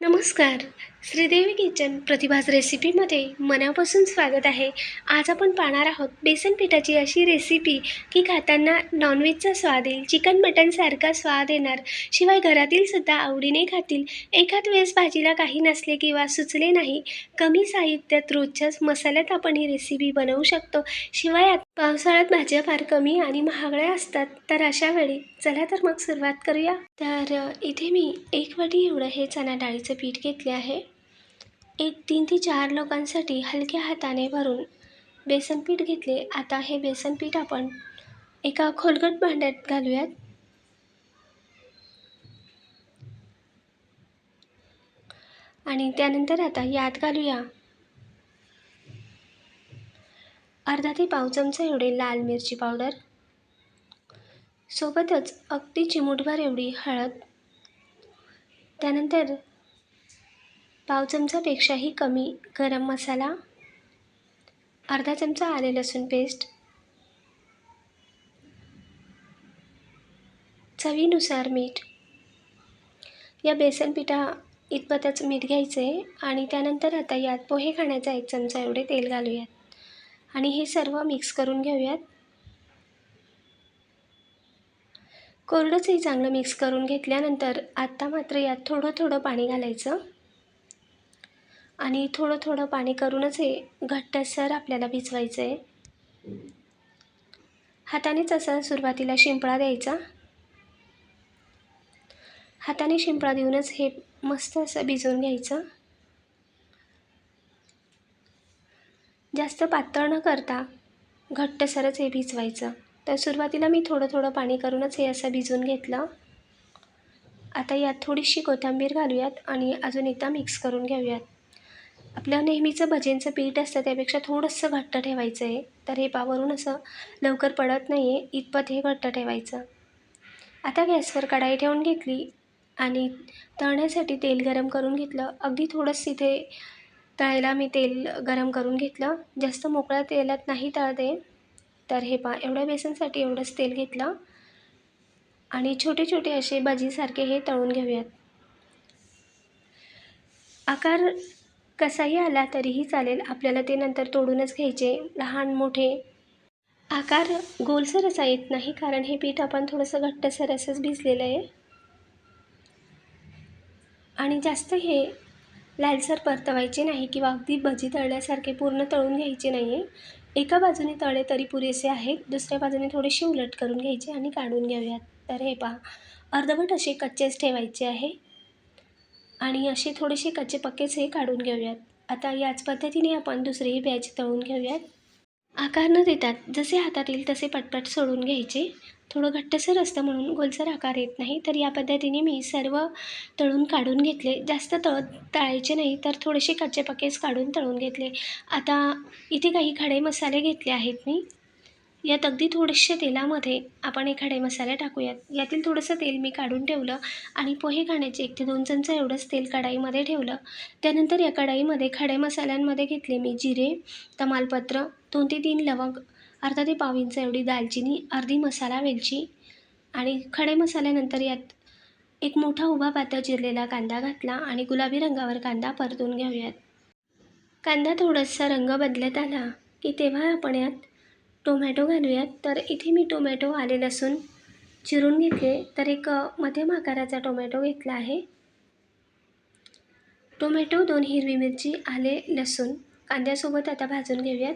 नमस्कार श्रीदेवी किचन प्रतिभाज रेसिपीमध्ये मनापासून स्वागत आहे. आज आपण पाहणार आहोत बेसन पिठाची अशी रेसिपी की खाताना नॉनव्हेजचा स्वाद येईल चिकन मटनसारखा स्वाद येणार. शिवाय घरातील सुद्धा आवडीने खातील. एखाद वेळेस भाजीला काही नसले किंवा सुचले नाही कमी साहित्यात रोजच्याच मसाल्यात आपण ही रेसिपी बनवू शकतो. शिवाय पावसाळ्यात भाज्या फार कमी आणि महागड्या असतात तर अशा वेळी चला तर मग सुरुवात करूया. तर इथे मी एक वाटी एवढं हे चणा डाळीचं पीठ घेतले आहे. एक तीन ते चार लोकांसाठी हलक्या हाताने भरून बेसन पीठ घेतले. आता हे बेसन पीठ आपण एका खोलगट भांड्यात घालूयात. आणि त्यानंतर आता यात घालूया अर्धा ते पाव चमचा एवढे लाल मिरची पावडर. सोबतच अगदी चिमूटभर एवढी हळद. त्यानंतर पाव चमचापेक्षाही कमी गरम मसाला अर्धा चमचा आले लसूण पेस्ट चवीनुसार मीठ. या बेसन पिठा इतपतच मीठ घ्यायचं आहे आणि त्यानंतर आता यात पोहे खाण्याचा एक चमचा एवढे तेल घालूयात. आणि हे सर्व मिक्स करून घेऊयात. कोरडंच हे चांगलं मिक्स करून घेतल्यानंतर आत्ता मात्र यात थोडं थोडं पाणी घालायचं. आणि थोडं थोडं पाणी करूनच हे घट्टसर आपल्याला भिजवायचं आहे हातानेच असा सुरुवातीला शिंपळा द्यायचा. हाताने शिंपळा देऊनच हे मस्त असं भिजवून घ्यायचं. जास्त पातळ न करता घट्टसरच हे भिजवायचं. तर सुरुवातीला मी थोडं थोडं पाणी करूनच हे असं भिजवून घेतलं. आता यात थोडीशी कोथिंबीर घालूयात आणि अजून एकदा मिक्स करून घेऊयात. आपलं नेहमीचं भजेंचं पीठ असतं त्यापेक्षा थोडंसं घट्ट ठेवायचं आहे तर हे पावरून असं लवकर पडत नाही आहे इतपत हे घट्ट ठेवायचं. आता गॅसवर कढाई ठेवून घेतली आणि तळण्यासाठी तेल गरम करून घेतलं. अगदी थोडंसं इथे तळायला मी तेल गरम करून घेतलं. जास्त मोकळ्या तेलात नाही तळते. तर हे पा एवढ्या बेसनसाठी एवढंच तेल घेतलं. आणि छोटे छोटे असे भजीसारखे हे तळून घेऊयात. आकार कसाही आला तरीही चालेल. आपल्याला ते नंतर तोडूनच घ्यायचे. लहान मोठे. आकार गोलसर असा येत नाही कारण हे पीठ आपण थोडंसं घट्टसर असंच भिजलेलं आहे. आणि जास्त हे लालसर परतवायचे नाही किंवा अगदी भजी तळल्यासारखे पूर्ण तळून घ्यायचे नाही आहे एका बाजूने तळले तरी पुरेसे आहेत. दुसऱ्या बाजूने थोडेसे उलट करून घ्यायचे आणि काढून घेऊयात. तर हे पहा. अर्धवट असे कच्चेच ठेवायचे आहे. आणि असे थोडेसे कच्चे पक्केच हे काढून घेऊयात. आता याच पद्धतीने आपण दुसरेही बॅच तळून घेऊयात. आकार न देतात जसे हातात येईल तसे पटपट सोडून घ्यायचे. थोडं घट्टसर असतं म्हणून गोलसर आकार येत नाही. तर या पद्धतीने मी सर्व तळून काढून घेतले. जास्त तळ तळायचे नाही तर थोडेसे कच्चे पक्केच काढून तळून घेतले. आता इथे काही खडे मसाले घेतले आहेत मी. यात अगदी थोडेसे तेलामध्ये आपण एखादे खडे मसाले टाकूयात. यातील थोडंसं तेल मी काढून ठेवलं आणि पोहे खाण्याचे एक ते दोन चमचा एवढंच तेल कढाईमध्ये ठेवलं. त्यानंतर या कढाईमध्ये खडे मसाल्यांमध्ये घेतले मी जिरे तमालपत्र दोन ते तीन लवंग अर्धा ते पाव इंच एवढी दालचिनी अर्धी मसाला वेलची आणि खडे मसाल्यानंतर यात एक मोठा उभा पातळ चिरलेला कांदा घातला आणि गुलाबी रंगावर कांदा परतून घेऊयात. कांदा थोडासा रंग बदलत आला की तेव्हा आपण यात टोमॅटो घालूयात. तर इथे मी टोमॅटो आले लसूण चिरून घेतले. तर एक मध्यम आकाराचा टोमॅटो घेतला आहे. टोमॅटो दोन हिरवी मिरची आले लसूण. कांद्यासोबत आता भाजून घेऊयात.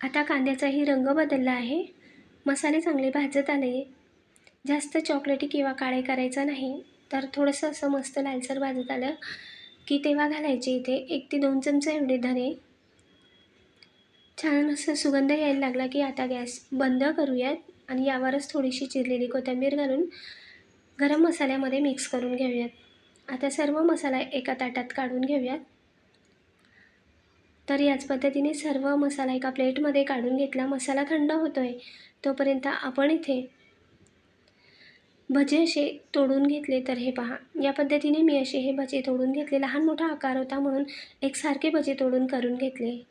आता कांद्याचाही रंग बदलला आहे. मसाले चांगले भाजत आले. जास्त चॉकलेटी किंवा काळे करायचं नाही. तर थोडंसं असं मस्त लालसर भाजत आलं. की तेव्हा घालायचे इथे एक ते दोन चमचे एवढे धने. छान असं सुगंध यायला लागला की आता गॅस बंद करूयात आणि यावरच थोडीशी चिरलेली कोथिंबीर घालून गरम मसाल्यामध्ये मिक्स करून घेऊयात. आता सर्व मसाला एका ताटात काढून घेऊयात. तर याच पद्धतीने सर्व मसाला एका प्लेटमध्ये काढून घेतला. मसाला थंड होतो आहे तोपर्यंत आपण इथे भजे असे तोडून घेतले तर हे पहा. या पद्धतीने मी असे हे भजे तोडून घेतले लहान मोठा आकार होता म्हणून एकसारखे भजे तोडून करून घेतले.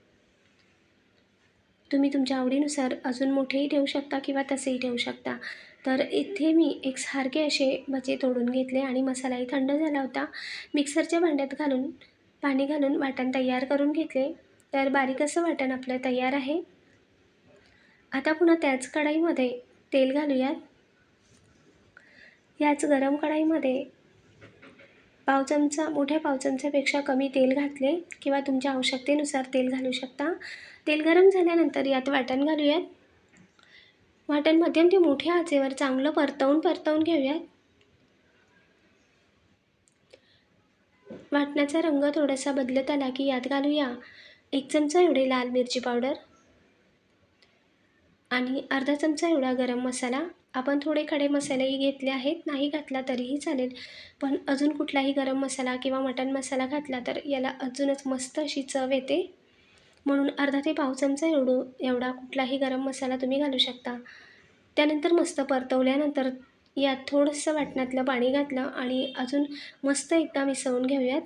तुम्ही तुमच्या आवडीनुसार अजून मोठेही ठेवू शकता किंवा तसेही ठेवू शकता. तर इथे मी एक सारखे असे भजे तोडून घेतले आणि मसालाही थंड झाला होता. मिक्सरच्या भांड्यात घालून पाणी घालून वाटण तयार करून घेतले. तर बारीक असं वाटण आपलं तयार आहे. आता पुन्हा त्याच कढाईमध्ये तेल घालूयात. याच गरम कढाईमध्ये पाव चमचा मोठ्या पाव चमच्यापेक्षा कमी तेल घातले किंवा तुमच्या आवश्यकतेनुसार तेल घालू शकता. तेल गरम झाल्यानंतर यात वाटण घालूयात. वाटण मध्यम ते मोठ्या आचेवर चांगलं परतवून परतवून घेऊयात. वाटणाचा रंग थोडासा बदलत आला की यात घालूया एक चमचा एवढे लाल मिरची पावडर आणि अर्धा चमचा एवढा गरम मसाला. आपण थोडे खडे मसालेही घेतले आहेत. नाही घातला तरीही चालेल. पण अजून कुठलाही गरम मसाला किंवा मटण मसाला घातला तर याला अजूनच मस्त अशी चव येते. म्हणून अर्धा ते पाव चमचा एवढं एवढा कुठलाही गरम मसाला तुम्ही घालू शकता. त्यानंतर मस्त परतवल्यानंतर यात थोडंसं वाटणातलं पाणी घातलं आणि अजून मस्त एकदा मिसळून घेऊयात.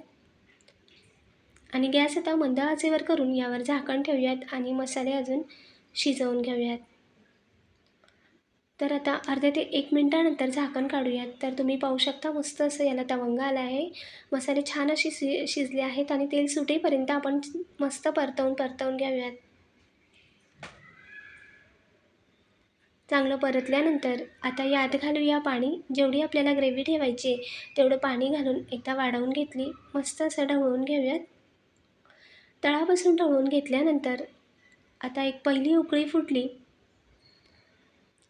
आणि गॅस आता मंद आचेवर करून यावर झाकण ठेवूयात आणि मसाले अजून शिजवून घेऊयात. तर आता अर्ध्या ते एक मिनटानंतर झाकण काढूयात. तर तुम्ही पाहू शकता मस्त असं याला तवंग आला आहे. मसाले छान असे शि शिजले आहेत आणि तेल सुटेपर्यंत आपण मस्त परतवून परतवून घेऊयात चांगलं परतल्यानंतर आता यात घालूया पाणी. जेवढी आपल्याला ग्रेव्ही ठेवायची आहे तेवढं पाणी घालून एकदा वाढवून घेतली. मस्त असं ढवळून घेऊयात. तळापासून ढवळून घेतल्यानंतर आता एक पहिली उकळी फुटली.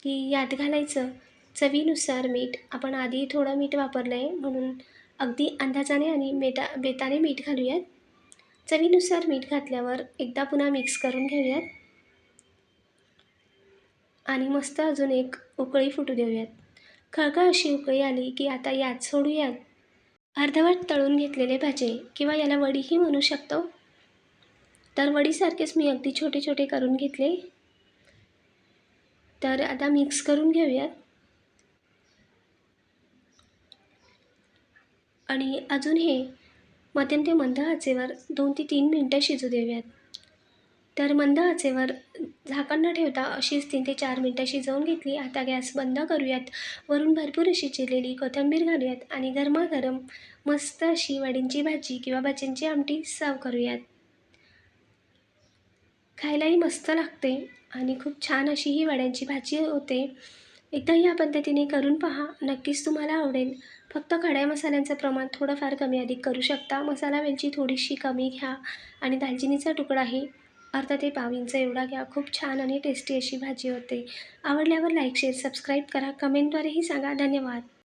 की यात घालायचं. चवीनुसार मीठ. आपण आधी थोडं मीठ वापरलं आहे म्हणून अगदी अंदाजाने आणि मेटा बेताने मीठ घालूयात. चवीनुसार मीठ घातल्यावर एकदा पुन्हा मिक्स करून घेऊयात. आणि मस्त अजून एक उकळी फुटू देऊयात. खळखळ अशी उकळी आली की आता यात सोडूयात. अर्धवट तळून घेतलेले भाजे किंवा याला वडीही म्हणू शकतो. तर वडीसारखेच मी अगदी छोटे छोटे करून घेतले. तर आता मिक्स करून घेऊयात. आणि अजून हे मध्यम ते मंद आचेवर दोन ते तीन मिनटं शिजू देऊयात. तर मंद आचेवर झाकण न ठेवता अशीच तीन ते चार मिनटं शिजवून घेतली. आता गॅस बंद करूयात. वरून भरपूर अशी चिरलेली कोथिंबीर घालूयात आणि गरमागरम मस्त अशी वडींची भाजी किंवा भाज्यांची आमटी सर्व करूयात. खायलाही मस्त लागते आणि खूप छान अशी ही वड्यांची भाजी होते. एकदा या पद्धतीने करून पहा. नक्कीच तुम्हाला आवडेल. फक्त खड्या मसाल्यांचं प्रमाण थोडंफार कमी अधिक करू शकता. मसाला वेलची थोडीशी कमी घ्या आणि दालचिनीचा तुकडाही अर्धा ते पाव इंच एवढा घ्या. खूप छान आणि टेस्टी अशी भाजी होते. आवडल्यावर लाईक शेअर सबस्क्राईब करा. कमेंटद्वारेही सांगा. धन्यवाद.